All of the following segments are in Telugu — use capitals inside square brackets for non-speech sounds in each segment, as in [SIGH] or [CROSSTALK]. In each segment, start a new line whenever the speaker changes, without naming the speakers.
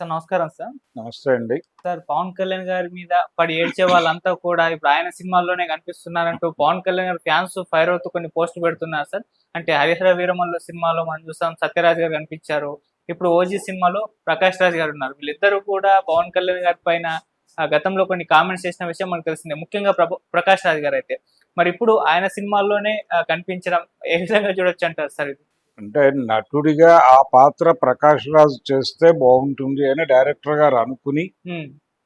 సార్ నమస్కారం సార్.
నమస్తే అండి.
సార్ పవన్ కళ్యాణ్ గారి మీద పడి ఏడ్చే వాళ్ళంతా కూడా ఇప్పుడు ఆయన సినిమాల్లోనే కనిపిస్తున్నారంటూ పవన్ కళ్యాణ్ గారి ఫ్యాన్స్ ఫైర్ అవుతూ కొన్ని పోస్టులు పెడుతున్నారు సార్. అంటే హరిహర వీరమల్ల సినిమాలో మనం చూసాం సత్యరాజ్ గారు కనిపించారు. ఇప్పుడు ఓజీ సినిమాలో ప్రకాష్ రాజ్ గారు ఉన్నారు. వీళ్ళిద్దరూ కూడా పవన్ కళ్యాణ్ గారి పైన గతంలో కొన్ని కామెంట్స్ చేసిన విషయం మనకు తెలిసిందే. ముఖ్యంగా ప్రకాష్ రాజ్ గారు అయితే. మరి ఇప్పుడు ఆయన సినిమాల్లోనే కనిపించడం ఏ విధంగా చూడొచ్చు అంటారు సార్ ఇది?
అంటే నటుడిగా ఆ పాత్ర ప్రకాష్ రాజ్ చేస్తే బాగుంటుంది అని డైరెక్టర్ గారు అనుకుని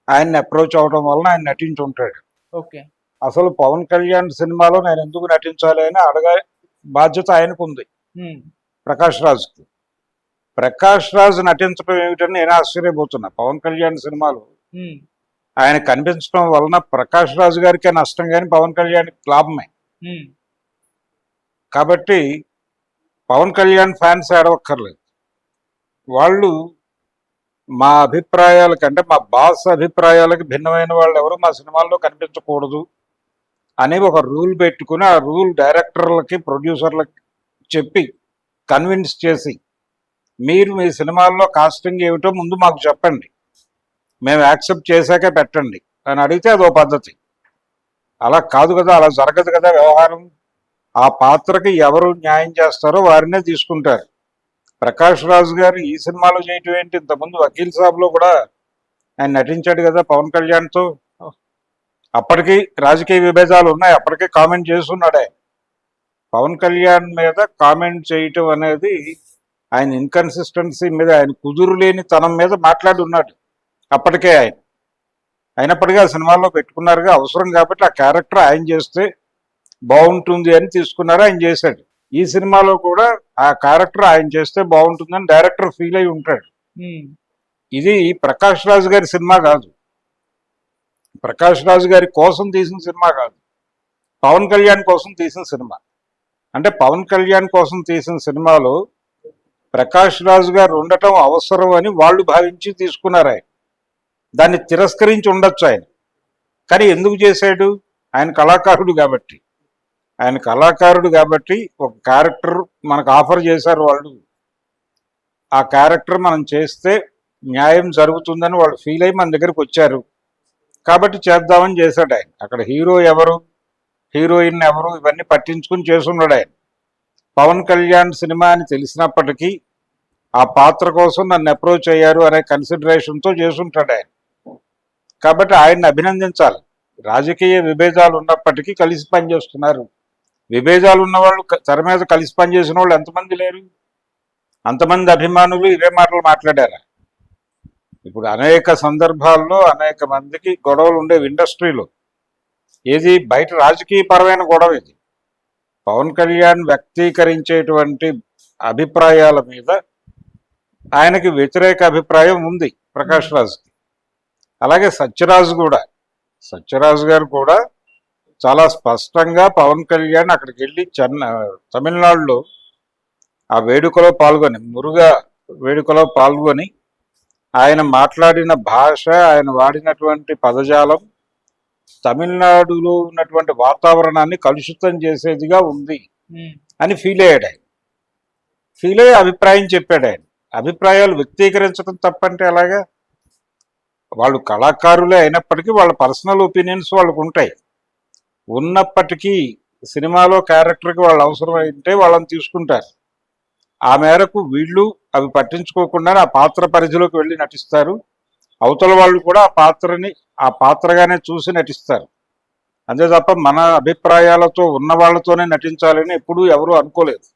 ఆయన్ని అప్రోచ్ అవడం వలన ఆయన నటించి ఉంటాడు
ఓకే.
అసలు పవన్ కళ్యాణ్ సినిమాలో నేను ఎందుకు నటించాలి అని అడగ బాధ్యత ఆయనకు ఉంది ప్రకాష్ రాజ్కి. ప్రకాష్ రాజ్ నటించడం ఏమిటని నేను ఆశ్చర్యపోతున్నా. పవన్ కళ్యాణ్ సినిమాలో ఆయన కనిపించడం వలన ప్రకాష్ రాజ్ గారికే నష్టం కానీ పవన్ కళ్యాణ్కి లాభమే. కాబట్టి పవన్ కళ్యాణ్ ఫ్యాన్స్ ఏడవక్కర్లేదు. వాళ్ళు మా అభిప్రాయాల కంటే మా బాస్ అభిప్రాయాలకు భిన్నమైన వాళ్ళు ఎవరు మా సినిమాల్లో కనిపించకూడదు అని ఒక రూల్ పెట్టుకుని ఆ రూల్ డైరెక్టర్లకి ప్రొడ్యూసర్లకి చెప్పి కన్విన్స్ చేసి మీరు మీ సినిమాల్లో కాస్టింగ్ ఏమిటో ముందు మాకు చెప్పండి. మేము యాక్సెప్ట్ చేశాకే పెట్టండి. అని అడిగితే అదో పద్ధతి. అలా కాదు కదా అలా జరగదు కదా వ్యవహారం. ఆ పాత్రకి ఎవరు న్యాయం చేస్తారో వారినే తీసుకుంటారు. ప్రకాష్ రాజు గారు ఈ సినిమాలో చేయటం ఏంటి? ఇంతకుముందు వకీల్ సాబ్లో కూడా ఆయన నటించాడు కదా పవన్ కళ్యాణ్తో. అప్పటికి రాజకీయ విభేదాలు ఉన్నాయి. అప్పటికే కామెంట్ చేస్తున్నాడే పవన్ కళ్యాణ్ మీద కామెంట్ చేయటం అనేది ఆయన ఇన్కన్సిస్టెన్సీ మీద ఆయన కుదురు లేని తనం మీద మాట్లాడి ఉన్నాడు అప్పటికే ఆయన. అయినప్పటికీ ఆ సినిమాలో పెట్టుకున్నారుగా అవసరం కాబట్టి ఆ క్యారెక్టర్ ఆయన చేస్తే బాగుంటుంది అని తీసుకున్నారు ఆయన చేశాడు. ఈ సినిమాలో కూడా ఆ క్యారెక్టర్ ఆయన చేస్తే బాగుంటుందని డైరెక్టర్ ఫీల్ అయి ఉంటాడు. ఇది ప్రకాష్ రాజ్ గారి సినిమా కాదు. ప్రకాష్ రాజ్ గారి కోసం తీసిన సినిమా కాదు. పవన్ కళ్యాణ్ కోసం తీసిన సినిమా. అంటే పవన్ కళ్యాణ్ కోసం తీసిన సినిమాలో ప్రకాష్ రాజ్ గారు ఉండటం అవసరం అని వాళ్ళు భావించి తీసుకున్నారు ఆయన. దాన్ని తిరస్కరించి ఉండొచ్చు ఆయన. కానీ ఎందుకు చేశాడు? ఆయన కళాకారుడు కాబట్టి. ఆయన కళాకారుడు కాబట్టి ఒక క్యారెక్టర్ మనకు ఆఫర్ చేశారు వాళ్ళు ఆ క్యారెక్టర్ మనం చేస్తే న్యాయం జరుగుతుందని వాళ్ళు ఫీల్ అయ్యి మన దగ్గరికి వచ్చారు. కాబట్టి చేద్దామని చేశాడు ఆయన. అక్కడ హీరో ఎవరు? హీరోయిన్ ఎవరు? ఇవన్నీ పట్టించుకుని చేస్తున్నాడు ఆయన. పవన్ కళ్యాణ్ సినిమా అని తెలిసినప్పటికీ ఆ పాత్ర కోసం నన్ను అప్రోచ్ అయ్యారు అనే కన్సిడరేషన్తో చేస్తుంటాడు ఆయన. కాబట్టి ఆయన్ని అభినందించాలి. రాజకీయ విభేదాలు ఉన్నప్పటికీ కలిసి పనిచేస్తున్నారు. విభేదాలు ఉన్నవాళ్ళు క- తెర మీద కలిసి పనిచేసిన వాళ్ళు ఎంతమంది లేరు? అంతమంది అభిమానులు ఇవే మాటలు మాట్లాడారా? ఇప్పుడు అనేక సందర్భాల్లో అనేక మందికి గొడవలు ఉండేవి ఇండస్ట్రీలో ఏది బయట రాజకీయ పరమైన గొడవ ఇది. పవన్ కళ్యాణ్ వ్యక్తీకరించేటువంటి అభిప్రాయాల మీద ఆయనకి వ్యతిరేక అభిప్రాయం ఉంది ప్రకాష్ రాజ్కి. అలాగే సత్యరాజు కూడా. సత్యరాజు గారు కూడా చాలా స్పష్టంగా పవన్ కళ్యాణ్ అక్కడికి వెళ్ళి చెన్న తమిళనాడులో ఆ వేడుకలో పాల్గొని మురుగా వేడుకలో పాల్గొని ఆయన మాట్లాడిన భాష ఆయన వాడినటువంటి పదజాలం తమిళనాడులో ఉన్నటువంటి వాతావరణాన్ని కలుషితం చేసేదిగా ఉంది అని ఫీల్ అయ్యాడు ఆయన. ఫీల్ అయ్యి అభిప్రాయం చెప్పాడు ఆయన. అభిప్రాయాలు వ్యక్తీకరించడం తప్పంటే అలాగా వాళ్ళు కళాకారులే అయినప్పటికీ వాళ్ళ పర్సనల్ ఒపీనియన్స్ వాళ్ళకు ఉంటాయి. ఉన్నప్పటికీ సినిమాలో క్యారెక్టర్కి వాళ్ళు అవసరం అయితే వాళ్ళని తీసుకుంటారు. ఆ మేరకు వీళ్ళు అవి పట్టించుకోకుండా ఆ పాత్ర పరిధిలోకి వెళ్ళి నటిస్తారు. అవతల వాళ్ళు కూడా ఆ పాత్రని ఆ పాత్రగానే చూసి నటిస్తారు. అంతే తప్ప మన అభిప్రాయాలతో ఉన్న వాళ్ళతోనే నటించాలని ఎప్పుడూ ఎవరూ అనుకోలేదు.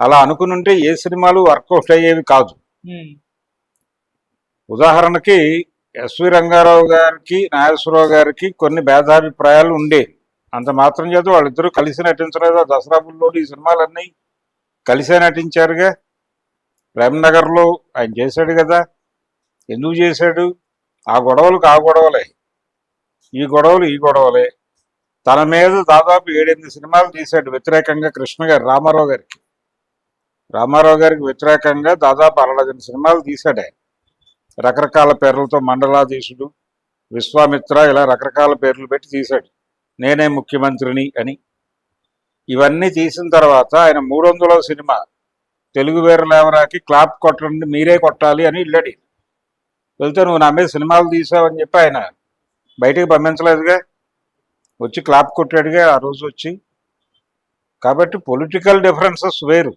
అలా అనుకునుంటే ఏ సినిమాలు వర్కౌట్ అయ్యేవి కాదు. ఉదాహరణకి ఎస్వి రంగారావు గారికి నాగేశ్వరరావు గారికి కొన్ని భేదాభిప్రాయాలు ఉండేవి అంత మాత్రం చేత వాళ్ళిద్దరూ కలిసి నటించలేదు. ఆ దసరా బుల్లోని ఈ సినిమాలన్నీ కలిసే నటించారుగా. ప్రేమ్నగర్లో ఆయన చేశాడు కదా. ఎందుకు చేశాడు? ఆ గొడవలకు ఆ గొడవలే. ఈ గొడవలు ఈ గొడవలే. తన మీద దాదాపు ఏడెనిమిది సినిమాలు తీశాడు వ్యతిరేకంగా కృష్ణ గారు రామారావు గారికి. రామారావు గారికి వ్యతిరేకంగా దాదాపు అరడజన సినిమాలు తీశాడు ఆయన. రకరకాల పేర్లతో మండలాధీశుడు విశ్వామిత్ర ఇలా రకరకాల పేర్లు పెట్టి తీశాడు. నేనే ముఖ్యమంత్రిని అని. ఇవన్నీ తీసిన తర్వాత ఆయన మూడు వందల సినిమా తెలుగు వేరలేవరాకి క్లాప్ కొట్టండి మీరే కొట్టాలి అని ఇల్లడి వెళ్తే నువ్వు నా మీద సినిమాలు తీసావని చెప్పి ఆయన బయటికి పంపించలేదుగా. వచ్చి క్లాప్ కొట్టాడుగా ఆ రోజు వచ్చి. కాబట్టి పొలిటికల్ డిఫరెన్సెస్ వేరు.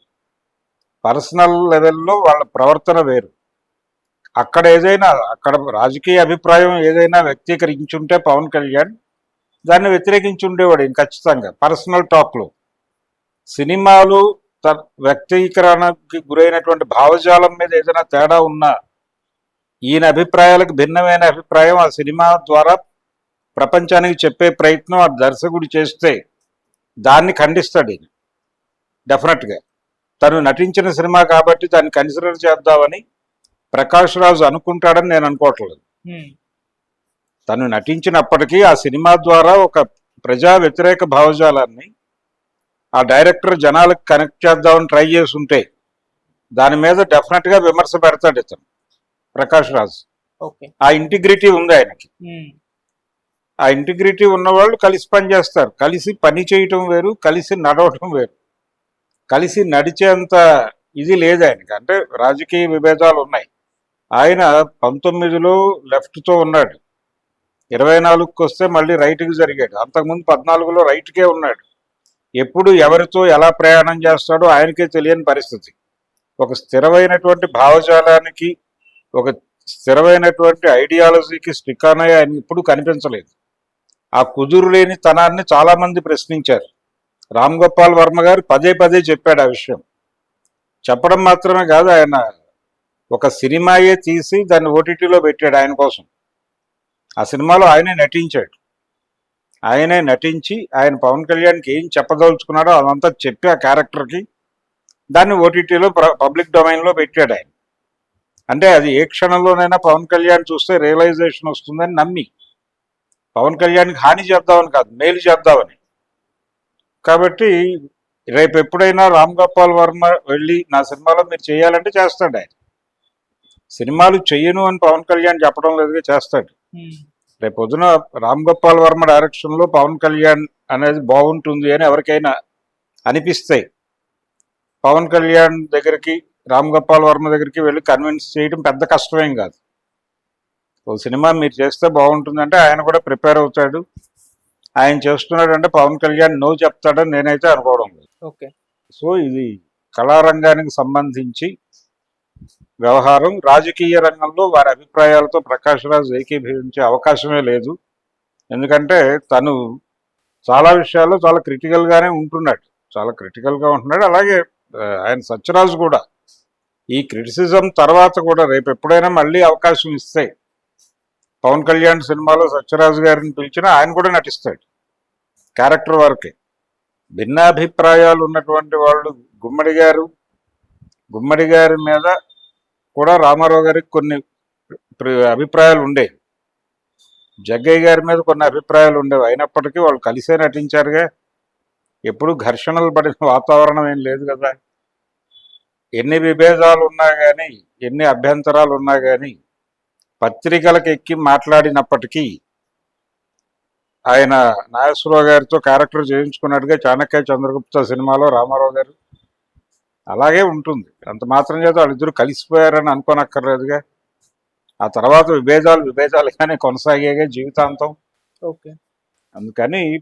పర్సనల్ లెవెల్లో వాళ్ళ ప్రవర్తన వేరు. అక్కడ ఏదైనా అక్కడ రాజకీయ అభిప్రాయం ఏదైనా వ్యక్తీకరించుంటే పవన్ కళ్యాణ్ దాన్ని వ్యతిరేకించి ఉండేవాడు ఇంక ఖచ్చితంగా పర్సనల్ టాక్లు. సినిమాలు త- వ్యక్తీకరణకి గురైనటువంటి భావజాలం మీద ఏదైనా తేడా ఉన్నా ఈయన అభిప్రాయాలకు భిన్నమైన అభిప్రాయం ఆ సినిమా ద్వారా ప్రపంచానికి చెప్పే ప్రయత్నం ఆ దర్శకుడు చేస్తే దాన్ని ఖండిస్తాడు ఈయన. డెఫినెట్గా. తను నటించిన సినిమా కాబట్టి దాన్ని కన్సిడర్ చేద్దామని ప్రకాష్ రాజు అనుకుంటాడని నేను అనుకోవట్లేదు. తను నటించినప్పటికీ ఆ సినిమా ద్వారా ఒక ప్రజా వ్యతిరేక భావజాలాన్ని ఆ డైరెక్టర్ జనాలకు కనెక్ట్ చేద్దామని ట్రై చేసి ఉంటే దాని మీద డెఫినెట్గా విమర్శ పెడతాడు ఇతను ప్రకాష్ రాజ్ ఆ ఇంటిగ్రిటీ ఉంది ఆయనకి. ఆ ఇంటిగ్రిటీ ఉన్నవాళ్ళు కలిసి పనిచేస్తారు కలిసి పని చేయటం వేరు కలిసి నడవటం వేరు. కలిసి నడిచేంత ఇది లేదు ఆయనకి. అంటే రాజకీయ విభేదాలు ఉన్నాయి. ఆయన పంతొమ్మిదిలో లెఫ్ట్తో ఉన్నాడు. ఇరవై నాలుగుకి వస్తే మళ్ళీ రైట్కి జరిగాడు. అంతకుముందు పద్నాలుగులో రైట్కే ఉన్నాడు. ఎప్పుడు ఎవరితో ఎలా ప్రయాణం చేస్తాడో ఆయనకే తెలియని పరిస్థితి. ఒక స్థిరమైనటువంటి భావజాలానికి ఒక స్థిరమైనటువంటి ఐడియాలజీకి స్టిక్ అనే ఆయన ఇప్పుడు కనిపించలేదు. ఆ కుదురు లేని తనాన్ని చాలామంది ప్రశ్నించారు. రామ్ గోపాల్ వర్మ గారు పదే పదే చెప్పాడు ఆ విషయం. చెప్పడం మాత్రమే కాదు ఆయన ఒక సినిమాయే తీసి దాన్ని ఓటీటీలో పెట్టాడు ఆయన కోసం. ఆ సినిమాలో ఆయనే నటించాడు. ఆయనే నటించి ఆయన పవన్ కళ్యాణ్కి ఏం చెప్పదలుచుకున్నాడో అదంతా చెప్పి ఆ క్యారెక్టర్కి దాన్ని ఓటీటీలో పబ్లిక్ డొమైన్లో పెట్టాడు ఆయన. అంటే అది ఏ క్షణంలోనైనా పవన్ కళ్యాణ్ చూస్తే రియలైజేషన్ వస్తుందని నమ్మి. పవన్ కళ్యాణ్కి హాని చేద్దామని కాదు మేలు చేద్దామని. కాబట్టి రేపు ఎప్పుడైనా రామ్ గోపాల్ వర్మ వెళ్ళి నా సినిమాలో మీరు చేయాలంటే చేస్తాడు ఆయన. సినిమాలు చెయ్యను అని పవన్ కళ్యాణ్ చెప్పడం లేదుగా చేస్తాడు. రేపు పొద్దున రామ్ గోపాల్ వర్మ డైరెక్షన్లో పవన్ కళ్యాణ్ అనేది బాగుంటుంది అని ఎవరికైనా అనిపిస్తే పవన్ కళ్యాణ్ దగ్గరికి రామ్ గోపాల్ వర్మ దగ్గరికి వెళ్ళి కన్విన్స్ చేయడం పెద్ద కష్టమేం కాదు. ఓ సినిమా మీరు చేస్తే బాగుంటుందంటే ఆయన కూడా ప్రిపేర్ అవుతాడు. ఆయన చేస్తున్నాడంటే పవన్ కళ్యాణ్ నో చెప్తాడని నేనైతే అనుకోవడం లేదు.
ఓకే.
సో ఇది కళారంగానికి సంబంధించి వ్యవహారం రాజకీయ రంగంలో వారి అభిప్రాయాలతో ప్రకాష్ రాజ్ ఏకీభవించే అవకాశమే లేదు. ఎందుకంటే తను చాలా విషయాల్లో చాలా క్రిటికల్గానే ఉంటున్నాడు. చాలా క్రిటికల్గా ఉంటున్నాడు. అలాగే ఆయన సత్యరాజు కూడా. ఈ క్రిటిసిజం తర్వాత కూడా రేపు ఎప్పుడైనా మళ్ళీ అవకాశం ఇస్తే పవన్ కళ్యాణ్ సినిమాలో సత్యరాజు గారిని పిలిచినా ఆయన కూడా నటిస్తాడు. క్యారెక్టర్ వరకే. భిన్నాభిప్రాయాలు ఉన్నటువంటి వాళ్ళు గుమ్మడి గారు గుమ్మడి గారి మీద కూడా రామారావు గారికి కొన్ని అభిప్రాయాలు ఉండేవి జగ్గయ్య గారి మీద కొన్ని అభిప్రాయాలు ఉండేవి. అయినప్పటికీ వాళ్ళు కలిసే నటించారుగా. ఎప్పుడు ఘర్షణలు పడిన [LAUGHS] వాతావరణం ఏం లేదు కదా. ఎన్ని విభేదాలు ఉన్నా కానీ ఎన్ని అభ్యంతరాలు ఉన్నా కానీ పత్రికలకు ఎక్కి మాట్లాడినప్పటికీ ఆయన నాగేశ్వరరావు గారితో క్యారెక్టర్ చేయించుకున్నట్టుగా చాణక్య చంద్రగుప్త సినిమాలో రామారావు గారు. అలాగే ఉంటుంది. అంత మాత్రం చేత వాళ్ళిద్దరూ కలిసిపోయారని అనుకోనక్కర్లేదుగా. ఆ తర్వాత విభేదాలు విభేదాలుగానే కొనసాగేగా జీవితాంతం.
ఓకే.
అందుకని